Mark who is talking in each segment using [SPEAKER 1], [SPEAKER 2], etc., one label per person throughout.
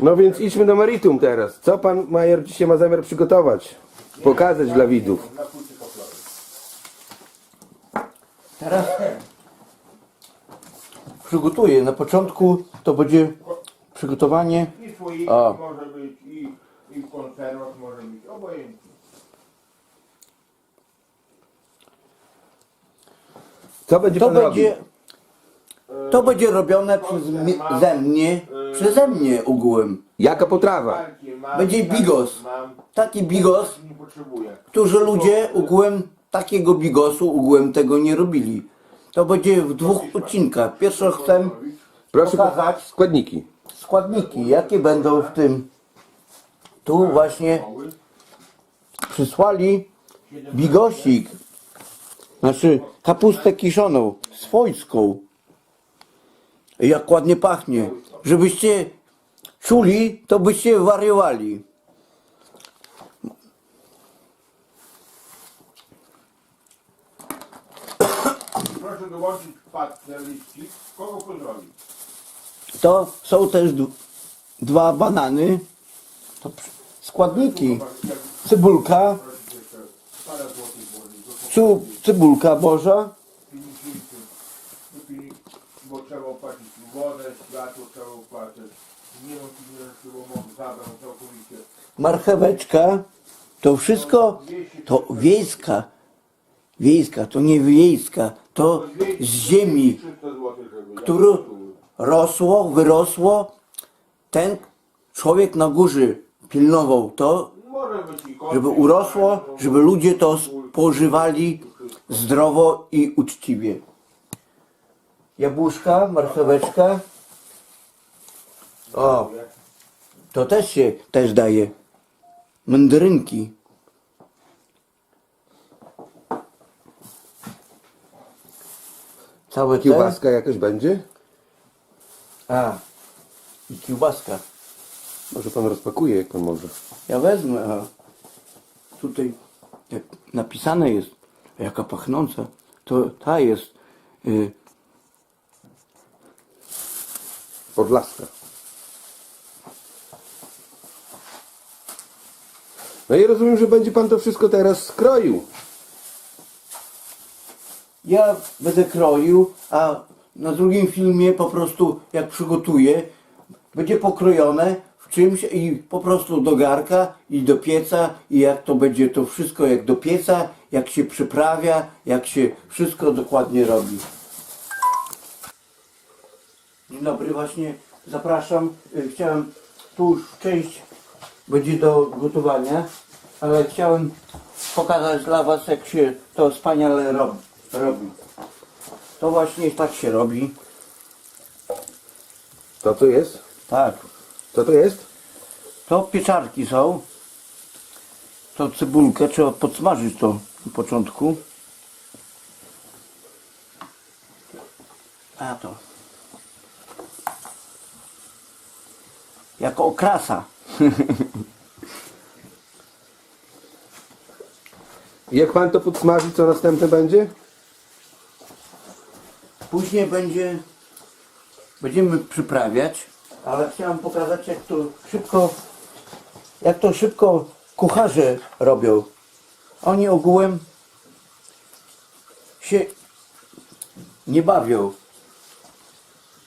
[SPEAKER 1] No więc idźmy do meritum teraz. Co pan major dzisiaj ma zamiar przygotować? Pokazać dla widzów.
[SPEAKER 2] Teraz przygotuję. Na początku to będzie przygotowanie.
[SPEAKER 3] I
[SPEAKER 2] A.
[SPEAKER 3] może być, i, i w konserwach może być, obojętnie.
[SPEAKER 1] Co będzie
[SPEAKER 2] To
[SPEAKER 1] pan
[SPEAKER 2] będzie? To będzie robione przez mnie, ze mnie, przeze mnie ogółem.
[SPEAKER 1] Jaka potrawa?
[SPEAKER 2] Będzie bigos. Taki bigos,
[SPEAKER 3] nie potrzebuję.
[SPEAKER 2] którzy ludzie ogółem takiego bigosu ogółem tego nie robili. To będzie w dwóch odcinkach. Pierwszy chcę
[SPEAKER 1] Proszę
[SPEAKER 2] pokazać
[SPEAKER 1] składniki.
[SPEAKER 2] składniki, jakie będą w tym. Tu właśnie przysłali bigosik, znaczy kapustę kiszoną, swojską. Jak ładnie pachnie. Żebyście czuli, to byście wariowali.
[SPEAKER 3] Proszę dołączyć paczce liści. Kogo pozdrowić?
[SPEAKER 2] To są też d- dwa banany. To składniki.
[SPEAKER 3] Jeszcze parę złotych włożyć. bo
[SPEAKER 2] cu, cybulka boża,
[SPEAKER 3] Bo trzeba opłacić wodę, światło. Nie czy mógł zabrał całkowicie.
[SPEAKER 2] marcheweczka. To wszystko to wiejska. Wiejska, to nie wiejska, to z ziemi,
[SPEAKER 3] 300 złotych, żeby
[SPEAKER 2] które rosło, wyrosło. Ten człowiek na górze pilnował to, żeby urosło, żeby ludzie to spożywali zdrowo i uczciwie. Jabłuszka, marcheweczka. O, to też się też daje. Mandarynki. Całe te.
[SPEAKER 1] Kiełbaska jakaś będzie?
[SPEAKER 2] A, i kiełbaska.
[SPEAKER 1] Może pan rozpakuje, jak pan może.
[SPEAKER 2] Ja wezmę, a tutaj jak napisane jest, jaka pachnąca, to ta jest y,
[SPEAKER 1] Podlaska. No i rozumiem, że będzie pan to wszystko teraz skroił.
[SPEAKER 2] Ja będę kroił, a na drugim filmie po prostu jak przygotuję, będzie pokrojone w czymś i po prostu do garka i do pieca i jak to będzie to wszystko jak do pieca, jak się przyprawia, jak się wszystko dokładnie robi. Dzień dobry, właśnie zapraszam. Y, Chciałem, tu już część będzie do gotowania, ale chciałem pokazać dla Was, jak się to wspaniale robi. To właśnie tak się robi.
[SPEAKER 1] To co jest?
[SPEAKER 2] Tak.
[SPEAKER 1] Co to jest?
[SPEAKER 2] To pieczarki są. To cebulkę trzeba podsmażyć to na początku. A to. Jako okrasa.
[SPEAKER 1] Jak pan to podsmaży, co następne będzie?
[SPEAKER 2] Później będzie, będziemy przyprawiać, ale chciałem pokazać jak to szybko, jak to szybko kucharze robią. Oni ogółem się nie bawią.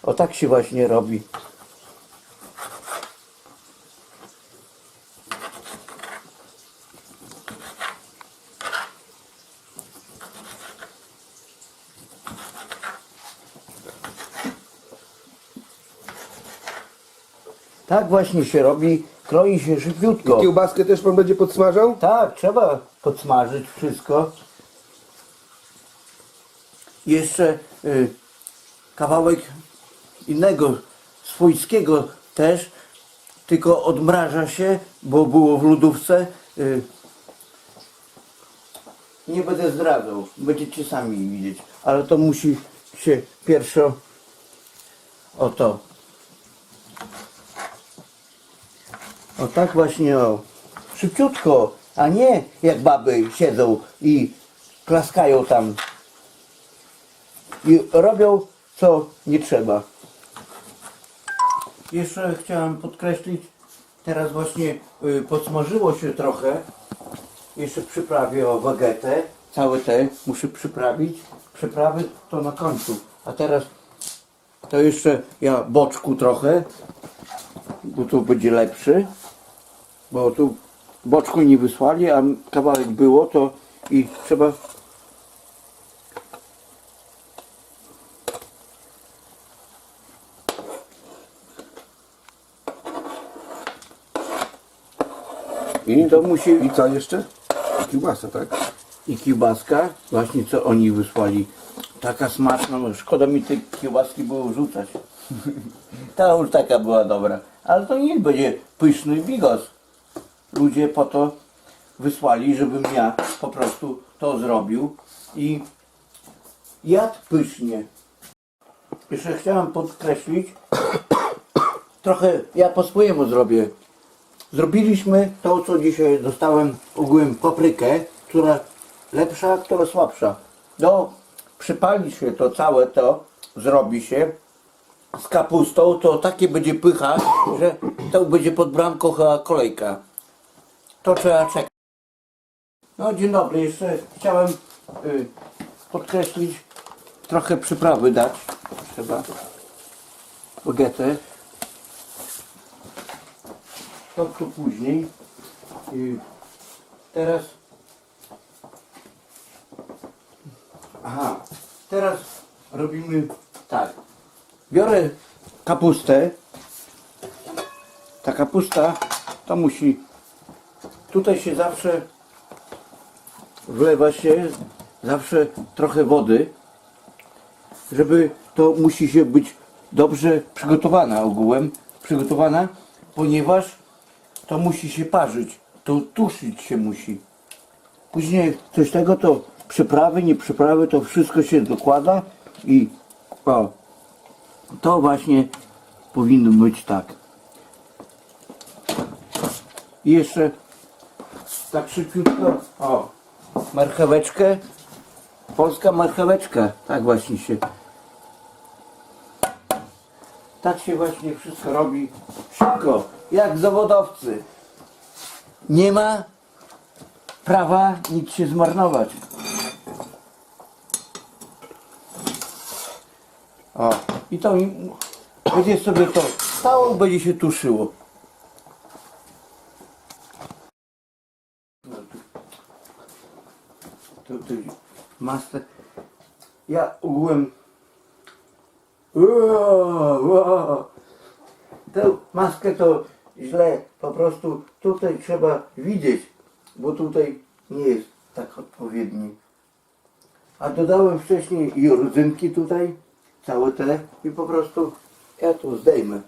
[SPEAKER 2] O tak się właśnie robi. Tak właśnie się robi, kroi się szybciutko.
[SPEAKER 1] Kiełbaskę też pan będzie podsmażał?
[SPEAKER 2] Tak, trzeba podsmażyć wszystko. Jeszcze y, kawałek innego, swojskiego też, tylko odmraża się, bo było w lodówce. Y, nie będę zdradzał, będziecie sami widzieć, ale to musi się pierwszo o to. O tak właśnie o. Szybciutko, a nie jak baby siedzą i klaskają tam. I robią co nie trzeba. jeszcze chciałem podkreślić, teraz właśnie y, podsmażyło się trochę. Jeszcze przyprawię o bagetę. Całe te muszę przyprawić. Przyprawy to na końcu. A teraz to jeszcze ja boczku trochę, bo tu będzie lepszy. Bo tu boczku nie wysłali, a kawałek było, to i trzeba
[SPEAKER 1] I
[SPEAKER 2] to musi
[SPEAKER 1] I co jeszcze? Kiełbasa, tak?
[SPEAKER 2] i kiełbaska, właśnie co oni wysłali. Taka smaczna, no szkoda mi tej kiełbaski było rzucać. Ta już taka była dobra. Ale to nie będzie pyszny bigos. Ludzie po to wysłali, żebym ja po prostu to zrobił i jadł pysznie. Jeszcze chciałem podkreślić, trochę ja po swojemu zrobię. Zrobiliśmy to, co dzisiaj dostałem ogółem paprykę, która lepsza, która słabsza. No, przypali się to całe to, zrobi się z kapustą, to takie będzie pycha, że to będzie pod bramką chyba kolejka. To trzeba czekać. No dzień dobry, jeszcze chciałem y, podkreślić, trochę przyprawy dać. Trzeba bagetę. To tu później. I teraz. Aha, teraz robimy tak. Biorę kapustę. Ta kapusta to musi. Tutaj się zawsze wlewa się zawsze trochę wody, żeby to musi się być dobrze przygotowana ogółem, przygotowana, ponieważ to musi się parzyć, to tuszyć się musi. Później coś tego to przyprawy, nie przyprawy, to wszystko się dokłada i o, to właśnie powinno być tak. I jeszcze tak szybciutko, o, marcheweczkę, polska marcheweczka, tak właśnie się tak się właśnie wszystko robi szybko, jak zawodowcy. Nie ma prawa nic się zmarnować. O, i to będzie sobie to stało, będzie się tuszyło. Tu, tu, masę. Ja ogółem Ło, ło. Tę maskę to źle, po prostu tutaj trzeba widzieć, bo tutaj nie jest tak odpowiedni. A dodałem wcześniej i rodzynki tutaj, całe te i po prostu ja tu zdejmę.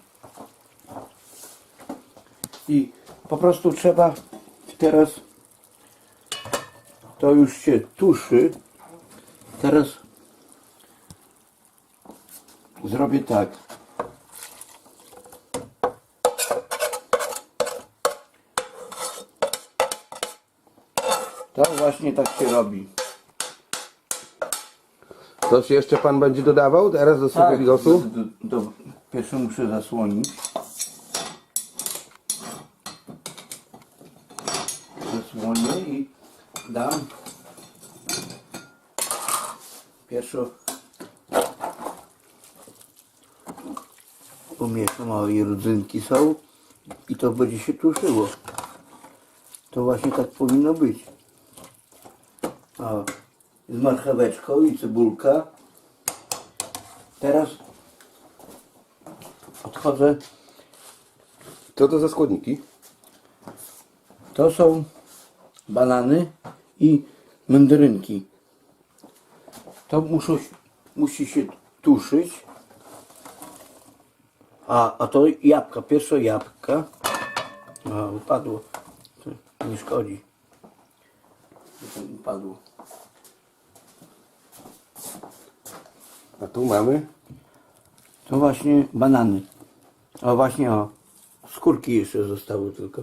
[SPEAKER 2] I po prostu trzeba teraz to już się tuszy. Teraz zrobię tak. To właśnie tak się robi.
[SPEAKER 1] Coś jeszcze pan będzie dodawał teraz do swojego bigosu?
[SPEAKER 2] Tak, Do, do, pierwsze muszę zasłonić. Zasłonię i dam pierwszą pomieszam, o i rodzynki są i to będzie się tuszyło. To właśnie tak powinno być. O, z marcheweczką i cebulka. Teraz odchodzę.
[SPEAKER 1] Co to za składniki?
[SPEAKER 2] To są banany i mandarynki. To muszą, musi się tuszyć. A, a to jabłka, pierwsze jabłka. A, upadło. Nie szkodzi. Upadło.
[SPEAKER 1] A tu mamy
[SPEAKER 2] To właśnie banany. A właśnie o, skórki jeszcze zostały tylko.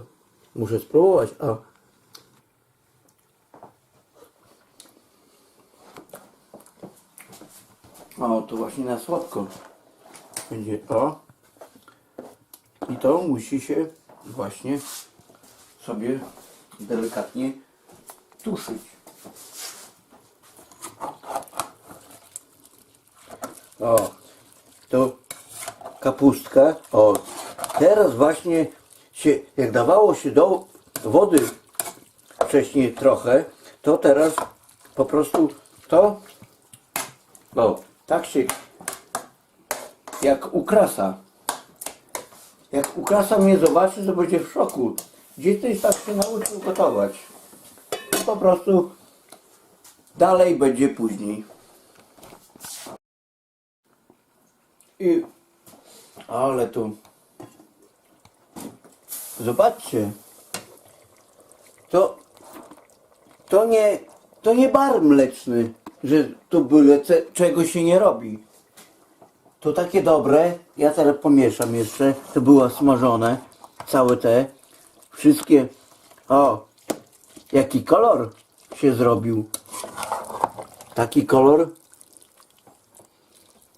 [SPEAKER 2] Muszę spróbować. O. O, to właśnie na słodko. Będzie o. I to musi się właśnie sobie delikatnie tuszyć. O, to kapustka. O, teraz właśnie się, jak dawało się do wody wcześniej trochę, to teraz po prostu to, o, tak się, jak ukrasa. Jak ukrasa mnie zobaczy, to będzie w szoku. Gdzie tyś tak się nauczył gotować? I po prostu dalej będzie później. I ale tu zobaczcie. To to nie to nie bar mleczny, że tu byle ce, czego się nie robi. To takie dobre. Ja teraz pomieszam jeszcze. To było smażone. Całe te. Wszystkie. O! Jaki kolor się zrobił. Taki kolor.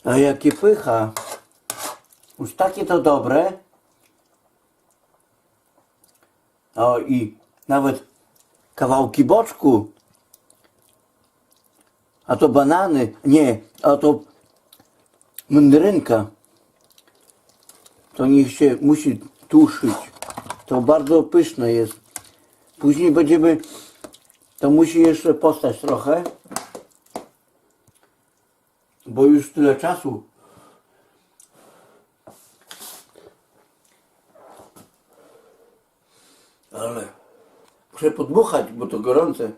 [SPEAKER 2] A jakie pycha. Już takie to dobre. O i nawet kawałki boczku. A to banany. Nie, a to mandarynka. To niech się musi tuszyć. To bardzo pyszne jest. Później będziemy, to musi jeszcze postać trochę. Bo już tyle czasu. Ale muszę podmuchać, bo to gorące.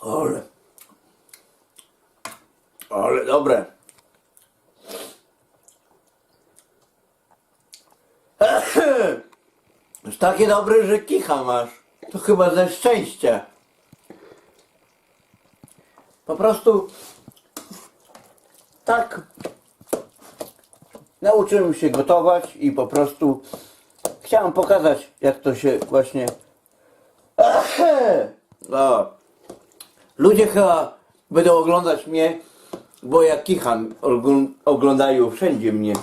[SPEAKER 2] Ale. Ale dobre. Jest takie dobre, że kicha masz. To chyba ze szczęścia. Po prostu tak nauczyłem się gotować i po prostu chciałem pokazać jak to się właśnie no. Ludzie chyba będą oglądać mnie, bo ja kicham, Ogl- oglądają wszędzie mnie.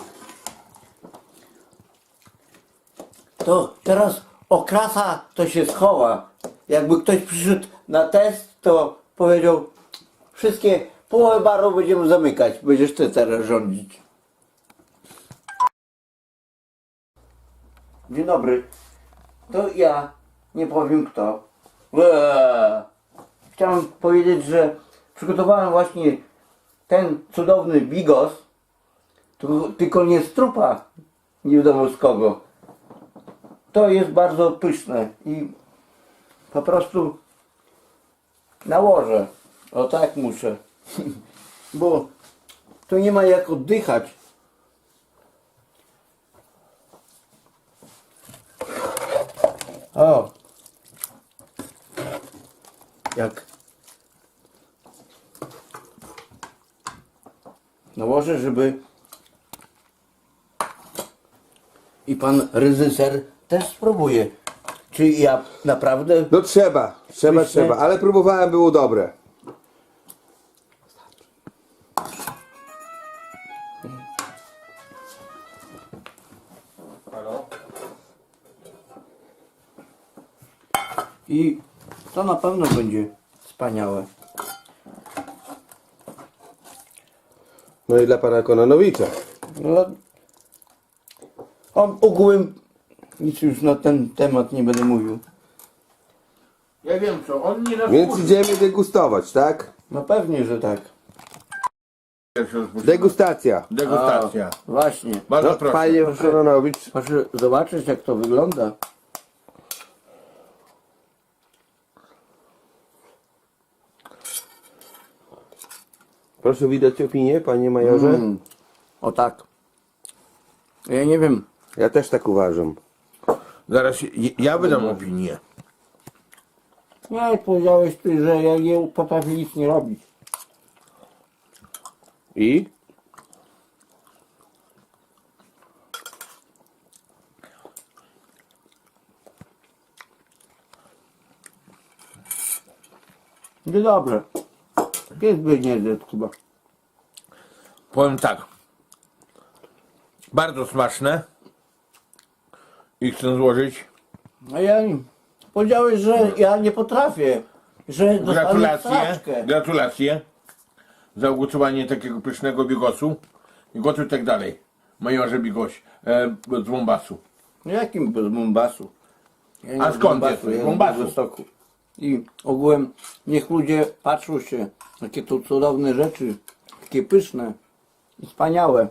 [SPEAKER 2] To teraz okrasa to się schowa. Jakby ktoś przyszedł na test, to powiedział wszystkie połowę baru będziemy zamykać. Będziesz ty teraz rządzić. Dzień dobry. To ja, nie powiem kto. Eee. Chciałem powiedzieć, że przygotowałem właśnie ten cudowny bigos, tylko nie z trupa, nie wiadomo z kogo. To jest bardzo pyszne i po prostu nałożę. O tak muszę. Bo to nie ma jak oddychać. O. Jak nałożę, żeby i pan reżyser też spróbuje. Czy ja naprawdę
[SPEAKER 1] No trzeba, trzeba,
[SPEAKER 2] Pyszne.
[SPEAKER 1] trzeba, ale próbowałem, było dobre.
[SPEAKER 2] I to na pewno będzie wspaniałe.
[SPEAKER 1] No i dla pana Kononowicza.
[SPEAKER 2] No, on ogółem nic już na ten temat nie będę mówił.
[SPEAKER 3] Ja wiem co, on nie nas
[SPEAKER 1] Więc idziemy degustować, tak?
[SPEAKER 2] No pewnie, że tak.
[SPEAKER 1] Degustacja.
[SPEAKER 3] Degustacja.
[SPEAKER 2] A, właśnie.
[SPEAKER 3] Bardzo
[SPEAKER 1] No,
[SPEAKER 3] proszę.
[SPEAKER 1] panie Kononowicz,
[SPEAKER 2] Proszę zobaczyć jak to wygląda.
[SPEAKER 1] proszę wydać opinię, panie majorze.
[SPEAKER 2] Mm. O tak. Ja nie wiem.
[SPEAKER 1] Ja też tak uważam.
[SPEAKER 3] Zaraz ja- wydam opinię.
[SPEAKER 2] Nie, powiedziałeś ty, że ja nie potrafię nic nie robić.
[SPEAKER 1] I?
[SPEAKER 2] No dobrze. Pies by nie zjadł chyba.
[SPEAKER 4] Powiem tak. Bardzo smaczne. I chcę złożyć
[SPEAKER 2] A ja powiedziałeś, że ja nie potrafię, że dostanę
[SPEAKER 4] gratulacje,
[SPEAKER 2] straczkę.
[SPEAKER 4] gratulacje za ugotowanie takiego pysznego bigosu. I gotuj tak dalej. Majorze Bigoś e, z Bombasu.
[SPEAKER 2] No Jakim bez Mombasu? Ja nie
[SPEAKER 4] A
[SPEAKER 2] z
[SPEAKER 4] skąd jesteś?
[SPEAKER 2] ja
[SPEAKER 4] Z Mombasu.
[SPEAKER 2] z Wostoku. I ogółem niech ludzie patrzą się, jakie to cudowne rzeczy, takie pyszne i wspaniałe.